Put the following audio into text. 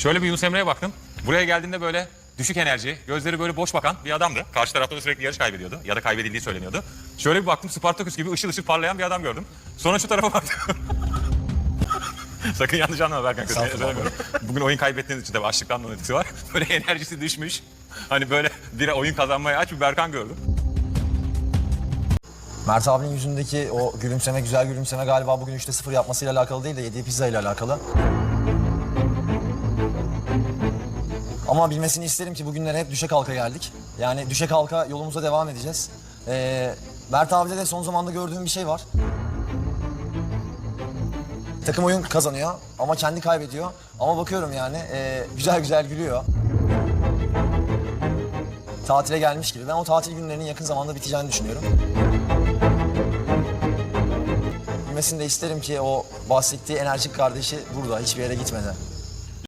Şöyle bir Yunus Emre'ye baktım. Buraya geldiğinde böyle düşük enerji, gözleri böyle boş bakan bir adamdı. Karşı tarafta da sürekli yarış kaybediyordu ya da kaybedildiği söyleniyordu. Şöyle bir baktım Spartaküs gibi ışıl ışıl parlayan bir adam gördüm. Sonra şu tarafa baktım. Sakın yanlış anlama Berkan kötü söylemiyorum. Bugün oyun kaybettiğiniz için tabii açlıktan da etkisi var. Böyle enerjisi düşmüş. Hani böyle bir oyun kazanmaya aç bir Berkan gördüm. Mert abinin yüzündeki o gülümseme, güzel gülümseme galiba bugün 3'te 0 yapmasıyla alakalı değil de yediği pizza ile alakalı. Ama bilmesini isterim ki bugünlere hep düşe kalka geldik. Yani düşe kalka yolumuza devam edeceğiz. Ee, Mert abide de son zamanda gördüğüm bir şey var. Takım oyun kazanıyor ama kendi kaybediyor. Ama bakıyorum yani e, güzel güzel gülüyor. Tatile gelmiş gibi. Ben o tatil günlerinin yakın zamanda biteceğini düşünüyorum. Bilmesini de isterim ki o bahsettiği enerjik kardeşi burada hiçbir yere gitmedi.